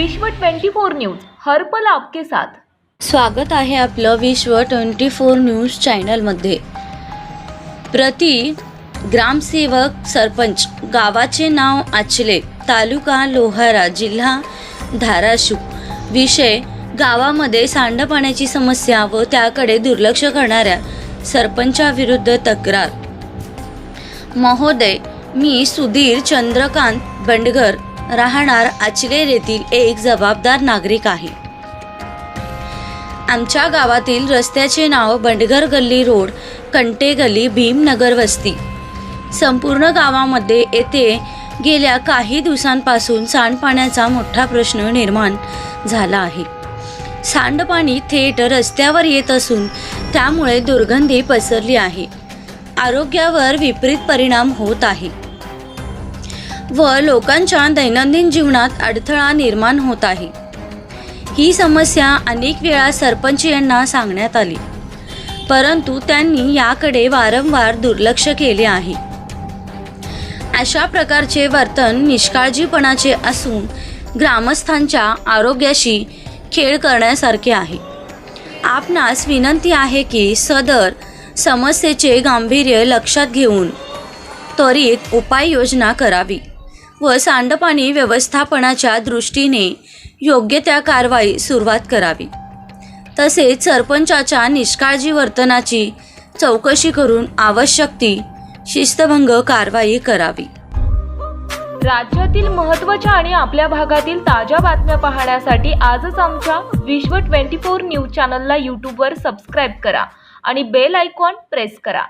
विश्व 24 न्यूज हरपल आपके साथ. स्वागत आहे आपलं विश्व ट्वेंटी फोर न्यूज चॅनलमध्ये. प्रति ग्रामसेवक सरपंच गावाचे नाव आचले तालुका लोहारा जिल्हा धाराशिव. विषय गावामध्ये सांडपाण्याची समस्या व त्याकडे दुर्लक्ष करणाऱ्या सरपंचाविरुद्ध तक्रार. महोदय मी सुधीर चंद्रकांत बंडगर राहणार आचरेर येथील एक जबाबदार नागरिक आहे. आमच्या गावातील रस्त्याचे नाव बंडघर गल्ली रोड कंटे गल्ली भीमनगर वस्ती. संपूर्ण गावामध्ये येथे गेल्या काही दिवसांपासून सांडपाण्याचा मोठा प्रश्न निर्माण झाला आहे. सांडपाणी थेट रस्त्यावर येत असून त्यामुळे दुर्गंधी पसरली आहे. आरोग्यावर विपरीत परिणाम होत आहे. व लोकांच्या दैनंदिन जीवनात अडथळा निर्माण होत आहे. ही समस्या अनेक वेळा सरपंच यांना सांगण्यात आली. परंतु त्यांनी याकडे वारंवार दुर्लक्ष केले आहे. अशा प्रकारचे वर्तन निष्काळजीपणाचे असून ग्रामस्थांच्या आरोग्याशी खेळ करण्यासारखे आहे. आपणास विनंती आहे की सदर समस्येचे गांभीर्य लक्षात घेऊन त्वरित उपाययोजना करावी. व सांडपाणी व्यवस्थापनाच्या दृष्टीने योग्य त्या कारवाई सुरुवात करावी. तसेच सरपंचाच्या निष्काळजी वर्तनाची चौकशी करून आवश्यक ती शिस्तभंग कारवाई करावी. राज्यातील महत्त्वाच्या आणि आपल्या भागातील ताज्या बातम्या पाहण्यासाठी आजच आमच्या विश्व 24 न्यूज चॅनलला यूट्यूबवर सबस्क्राईब करा आणि बेल आयकॉन प्रेस करा.